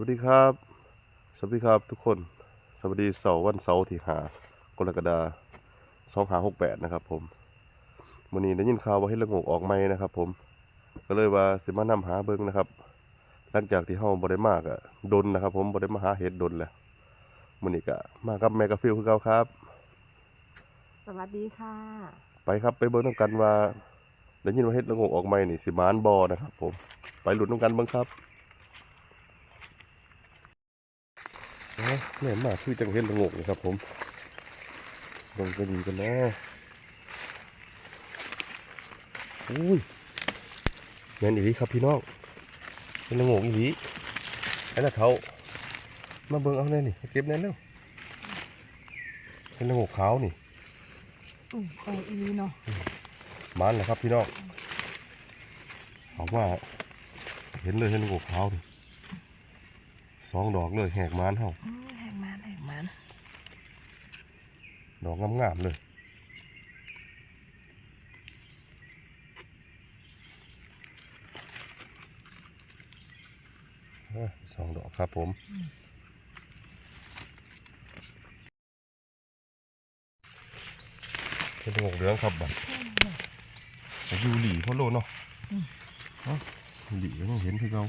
วัสดีครับ สวัสดีครับทุกคน สวัสดีเสาร์วันเสาร์ที่หากรกฎาสองหาหกแปดนะครับ ผมวันนี้ได้ยินข่าวว่าให้ระงกออกไหมนะครับ ผม ก็เลยว่าสิมานำหาเบิ้งนะครับ หลังจากที่เฮาบ่ได้มากอะดนนะครับ ผมบ่ได้มาหาเห็ดดนแล้วมื้อนี้ก็มากับแมกาฟิลคือเก่าครับ สวัสดีค่ะ ไปครับไปเบิ่งนำกันว่าได้ยินว่าเฮ็ดระงกออกไหมนี่สิมานบ่นะครับ ผม ไปลุ้นนำกันเบิ่งครับเอ้า แม่นมากคือจังเฮ็ดระงกนี่ครับผมลงไปดีกันนะอุ้ยแม่นอีหลีครับพี่น้องเฮ็ดระงกอีหลีไอ้น่ะเฒ่ามาเบิ่งเอาแน่นี่เก็บแน่เร็วเฮ็ดระงกขาวนี่อุ้ยออกอีเนาะมันนะครับพี่น้องบอกว่าเห็นเลยเห็นลูกเขาดิส องดอกเลยแหกมันเฮาอื้อแหงมันแหงมันดอกงามๆเลยอะสองดอกครับผมเป็นหกเหลืองครับบัดอยู่หลีพ่อโลเนาะเอ้าหลีก็ยังเห็นที่เขา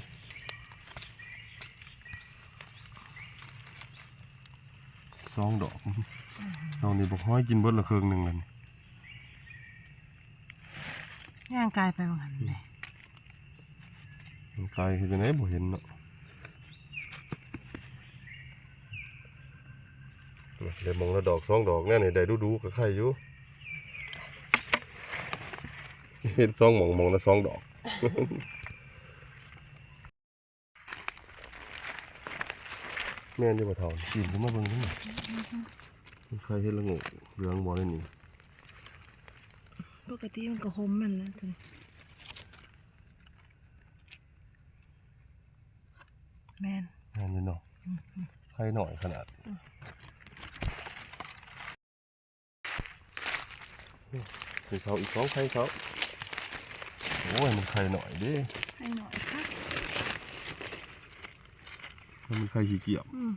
สองดอกเรานี่บอกห้อยกินเบิดละเครื่องหนึ่งเลยย่างกายไปบางหันเลยมันไกลคือจะไหนบ่เห็นเนาะเดี๋ยวมองละดอกสองดอกแน่นี่ได้ดูดูๆกับใครอยู่เห็นสองหมองมองละสองดอก แม่นอยู่บ่เท่ากินขึ้นมาเบิ่งนี่มันใครเห็นละโงกเหลืองบ่ได้นี่ปกติมันก็หมมันนะถึงแม่นแม่นอยู่เนาะใครหน่อยขนาดนี่เขาอีกสองใครเขาโอ้ยมันใครหน่อยเดิให้หน่อยค่ะมันมีใครขี้เกียจอืม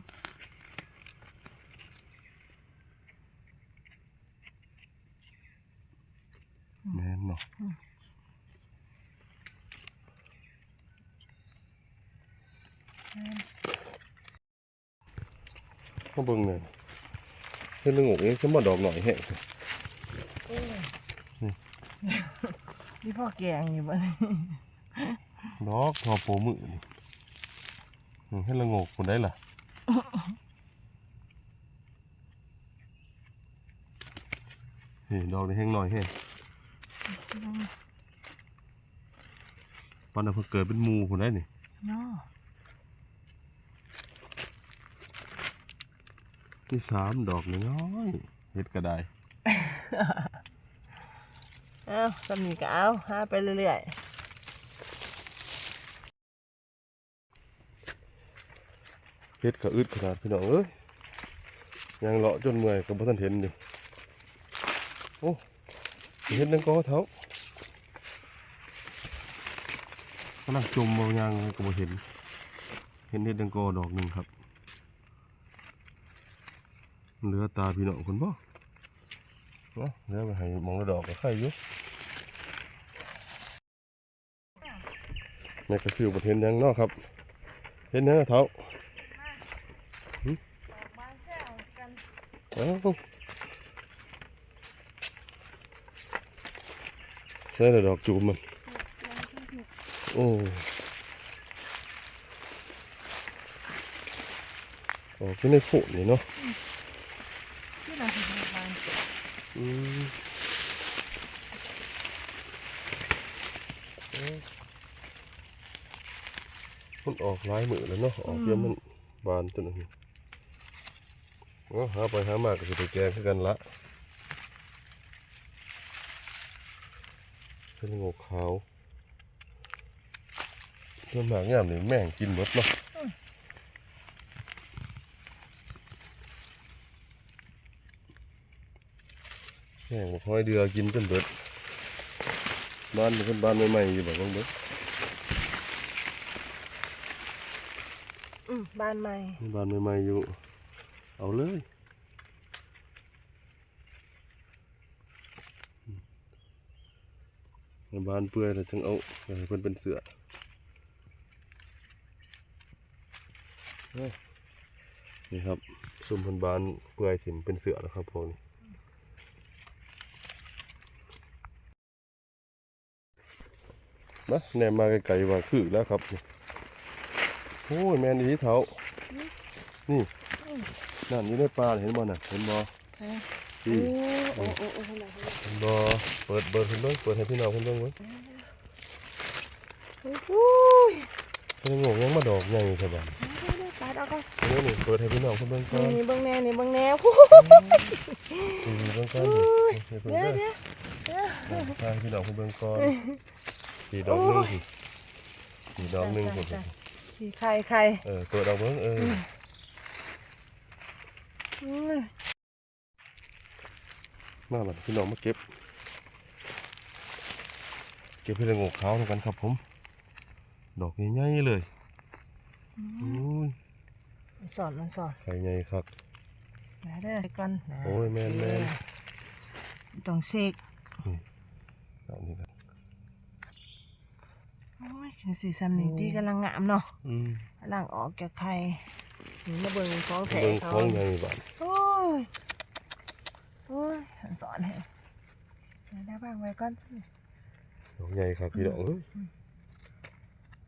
แม่นเนาะมาเบิ่งเลยเฮ็ดเรื่องอกนี้ขึ้นมาดอกหน่อยแฮะนี่พ่อแกงอยู่บ้านดอกทอโปมือนี่ อืมเฮ็ดเรื่องอกคนได้ล่ะนี่ดอกนี้แห้งหน่อยแห้งปันเอาเพิ่งเกิดเป็นหมูคนได้นี่เนาะนี่สามดอกน้อยๆเฮ็ดก็ได้เอาสามีก็เอาหาไปเรื่อย เฮ็ดก็อึดขนาดพี่น้องเอ้ยยังเลาะจนเมื่อยก็บ่ทันเห็นดิโอ้เฮ็ดนังก็เท้ากำลังจมบ่ยางก็บ่เห็น เห็นเฮ็ดนังก็ดอกหนึ่งครับเหลือตาพี่น้องคนบ่เนาะเหลือไปให้มองดอกก็ใครอยู่แม่ก็ฟิวบ่เห็นยังนาะครับ เห็นหยังอะเท้า ๆบ้านแซวกัน เอ้าใช่แต่ดอกจูบมันโอ้ออกที่ในโขนนี่เนาะที่เราเห็นในบ้านอืมเอ้ามันออกหลายมือแล้วเนาะออกเยอะมันบานจนนี้เนาะหาไปหามาก็จะไปแกงคือกันละเป็นงูขาวส่วนมากงามนี่แม่งกินหมดเนาะแม่งบ่ค่อยเดือกินจนเบิดบ้านเป็นบ้านใหม่ๆอยู่แบบนั้นเบิดอืมบ้านใหม่มีบานใหม่ๆอยู่ เอาเลยในบานเปื่อยแล้วจึงเอาไปให้เพิ่นเป็นเสือเอ้ยนี่ครับซุ่มเพิ่นบานเปื่อยสินเป็นเสือแล้วครับพวกนี้นะแนมมาไกลๆว่าคือแล้วครับนี่โอ้ยแมนอีเท้านี่ นั่นอยู่ในป่าเห็นบ่น่ะเห็นบ่ฮะที่โอ้โอ้โอ้โอ้ขนาดนั้นเห็นบ่เปิดเปิดเพิ่นเบิ่งเปิดให้พี่น้องเพิ่นเบิ่งเบิ่งโอ้โหยเพิ่นงงยังมาดอกใหญ่แท้บัดปาดเอาก่อนนี่นี่เปิดให้พี่น้องเพิ่นเบิ่งก่อนนี่เบิ่งแน่นี่เบิ่งแน่โอ้โหนี่เบิ่งก่อนนี่ให้เพิ่นเดี๋ยวเบิ่งเดี๋ยวเดี๋ยวให้พี่น้องเพิ่นเบิ่งก่อนสีดอกหนึงสิสีดอกหนึงพุ่นจ้ะพี่ไข่ไข่เออเปิดเอาเบิ่งเอออื มมาบัดพี่น้องมาเก็บ เก็บให้ละโงกขาวเหมือนกันครับผม ดอกใหญ่ๆเลยอุ้ยมันสอนมันสอนไข่ใหญ่ครับนะเด้อก่อนนะโอ้ยแม่นแม่นต้องเสกดอกนี้ครับโอ้ยคือสีซ้ำนี่ที่กำลังงามเนาะอืมกำลังออกจากไข่นี่ มาเบิ่งของแท้เบิ่งเขาของใหญ่บัดโอ้ยโอ้ยมันสอนให้เดี๋ยวได้บ้างไว้ก่อนดอกใหญ่ครับพี่น้องเอ้ย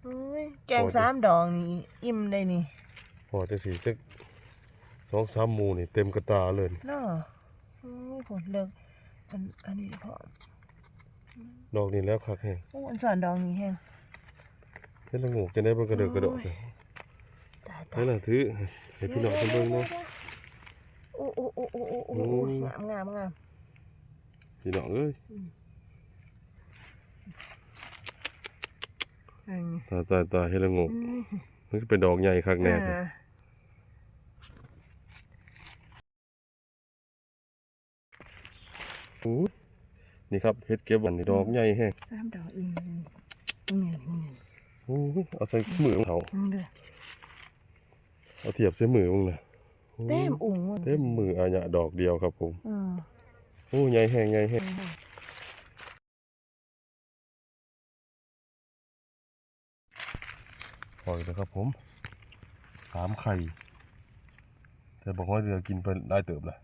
โอ้ยแกงสามดอกนี่อิ่มเลยนี่พอจะสีจักสองสามหมูนี่เต็มกระตาเลยเนาะโอ้ยผลเลิกอันอันนี้พอดอกนี้แล้วคักแห้งโอ้อันสอนดอกนี้แห้งเฮ็ดละโงกจะได้บ่กระเดกกระโดดโอ้ย ตายตานั่ยนน่ะถือให้พี่น้องเพิ่นเบิ่งเนาะโอ้โอ้โอ้โอ้โอ้โอ้โอ้ยงามงามงามพี่น้องเอ้ยอืมตายตายตายเฮ็ดละโงกอืมมันก็เป็นดอกใหญ่คักแน่อ่าโอ้ยนี่ครับเฮ็ดเก็บวันนี่ดอกใหญ่แฮงสามดอกอิ่มตรงนี้ตรงนี้โอ้ยเอาใส่มือของเขาตรงนี้ เอาเทียบใส่มือมึงน่ะโอ้ยเต็มอุ่งเต็มมืออาญะดอกเดียวครับผมอืมโอ้ใหญ่แฮงใหญ่แฮงปล่อยแล้วครับผมสามไข่ แต่บอกว่าเรือกินไปได้เติบละ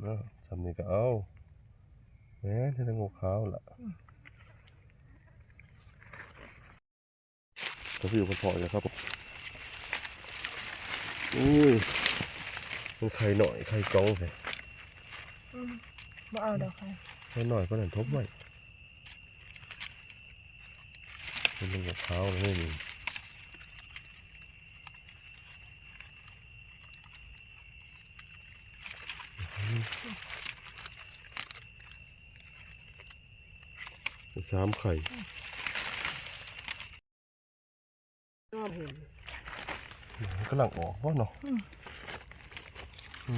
เนาะสำนี้ก็เอาแหม่ที่ละงกขาวล่ะ ก็พี่อยู่คนพออยู่ครับผมอุ้ยมันไข่หน่อยไข่กองใส่บ่เอาดอกค่ะไข่หน่อยก็นั่นทบไว้เป็นละงกขาวเลยนี่สามไข่ ชอบเห็น มัน กำลังออกว่าเนาะ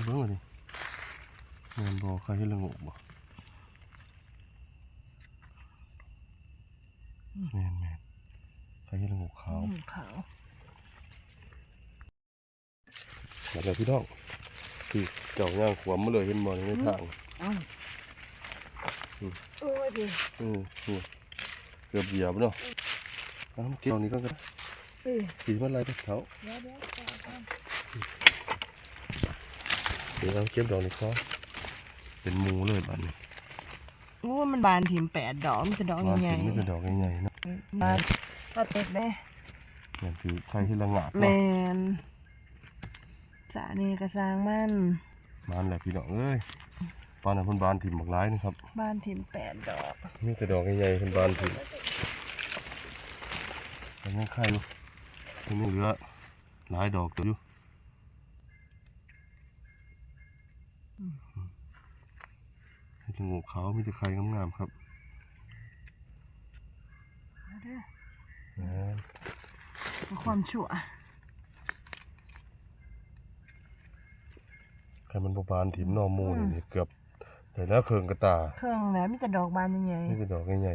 เบิ่งเลยดิเงินบอใครให้ละงกบ่แม่นแมนใครให้ละงกขาวขาวมาแล้วพี่น้องคือเจ้าย่างขวมมาเลยเห็นบ่ในทางอ้าโอ้ยดีอือเกือบเหยียบเนาะเอามาเก็บตรงนี้ก็ได้เอ้ย สีมันลายไปเท้าเดี๋ยวเดี๋ยวเอาเอาเดี๋ยวเอาเก็บดอกนี้ก็เป็นหมูเลยบัดนี้โอ้ยมันบานถิ่มแปดดอกมันจะดอกวางใหญ่ถึงนี่เป็นดอกใหญ่ๆเนาะๆบานถ้าเต็ดเด้นั่นคือใครที่ละงาดแมเนาะนสานี่กระซางมันมันแหละพี่น้องเอ้ยปานนั้นเพิ่นบานถิ่มบักหลายนี่ครับ บานถิ่มแปดดอกมีแต่ดอกใหญ่ๆเป็นบานถึงมันยังไข่อ ยู่มันยังเหลือหลายดอกตัวอยู่ให้จมูกขาวมีแต่ไข่งามๆครับเอาเด้อแหม่เพื่อความชั่วไข่มันบานถิ่มหนอมูนี่เกือบแต่แล้วเคืองกระตา เครื่องแล้วมีแต่ดอกบานใหญ่นี่คือดอกใหญ่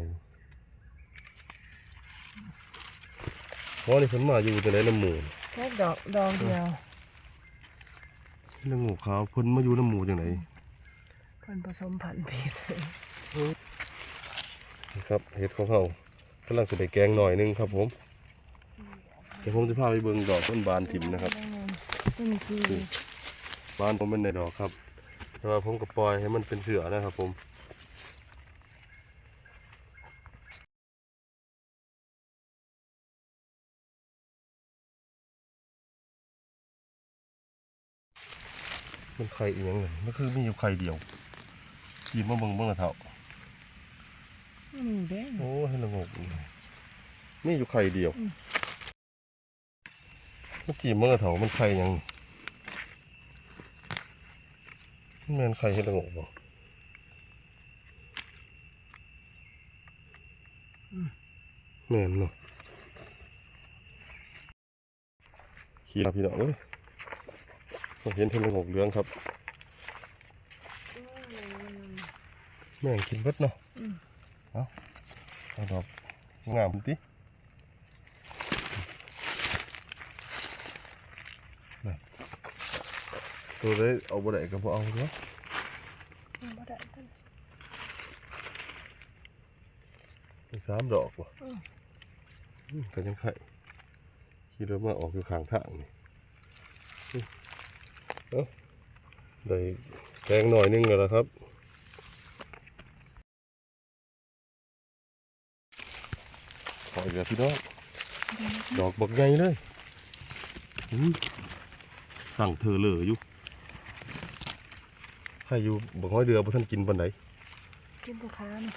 อ๋อนี่เพิ่นมาอยู่จังได๋น้ำหมูแค่ดอกดอกเดียวเรื่องงูขาวเพิ่นมาอยู่น้ำหมูจังไดเพิ่นผสมพันธุ์ผิดนี่ครับเห็ดของเฮากำลังสิได้แกงหน่อยหนึงครับผมเดี๋ยวผมจะพาไปเบิ่งดอกต้นบานถิ่มนะครับนี่คือบ้านผมเป็นในดอกครับแต่ว่าผมก็ปล่อยให้มันเป็นเสือนะครับผม มันไข่อีกอย่างหนึ่งมันคือมีอยู่ไข่เดียวกินมาเบิ่งเบิ่งละเท่าอืมแดงโอ้ให้ละงกมีอยู่ไข่เดียวอืมเมื่อกี้เมื่อเถามันไข่หยังมันแม่นไข่ให้ละงกบ่แม่นเนาะขี้ลาพี่น้องเอ้ยผม เห็นเห็นละงกเหลืองครับแม่งกินเบิดเนาะอืมเอาเอาดอกงามติน่ะตัวได้เอาบ่ได้ก็บ่เอาเนาะบ่ได้ต้นมีสามดอกว่ะอืมอืมก็ยังไข่ขี่รถมาออกอยู่ข้างทางนี่อืมเอ้า ได้แกงหน่อยนึงแล้วล่ะครับขออีกแล้วพี่น้องดอกบักใหญ่เลยอืมสั่งเธอเลยอยู่ให้อยู่บักห้อยเดือบ่ท่านกินปันไหนกินตัวค้านะ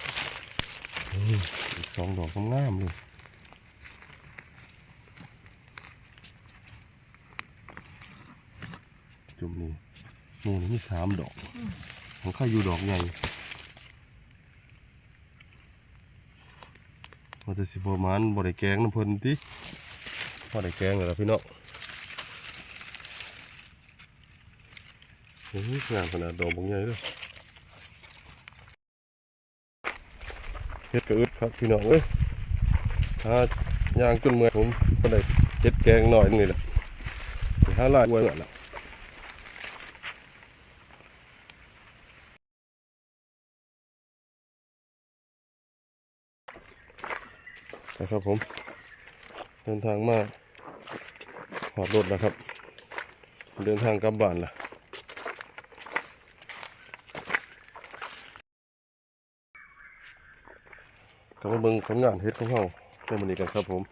อีกสองดอกงามๆเลยจุ่มนี่หมู นี่มีสามดอกของข้าอยู่ดอกใหญ่ว่าจะสิประมาณบ่ได้แกงน้ำเพิ่นติบ่ได้แกงเลยล่ะพี่น้องโอ้ยงามขนาดดอกบักใหญ่เลยเฮ็ดกระอึดครับพี่น้องเอ้ยหาย่างจนเมื่อยผมก็ได้เฮ็ดแกงหน่อยนี่แหละสิหาลายไว้ก่อนละ นะครับผม เดินทางมาหอดรถแล้วครับ เดินทางกลับบ้านละกลับมาเบิ่งผลงานเฮ็ดของเฮาในมื้อนี้กันครับผม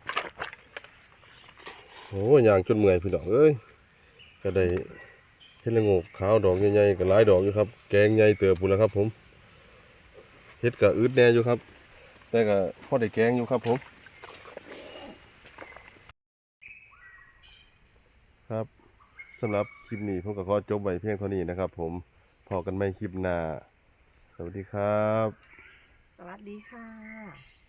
โอ้ยยางจนเมื่อยพี่น้องเอ้ยก็ได้เฮ็ดละโงกขาวดอกใหญ่ๆก็หลายดอกอยู่ครับ แกงใหญ่เติบพุ่นแล้วครับผมเฮ็ดก็อึดแน่อยู่ครับ แต่ก็พอได้แกงอยู่ครับผม ครับสำหรับคลิปนี้ผมก็ขอจบไว้เพียงเท่านี้นะครับ ผมพอกันไหม่คลิปหน้า สวัสดีครับ สวัสดีค่ะ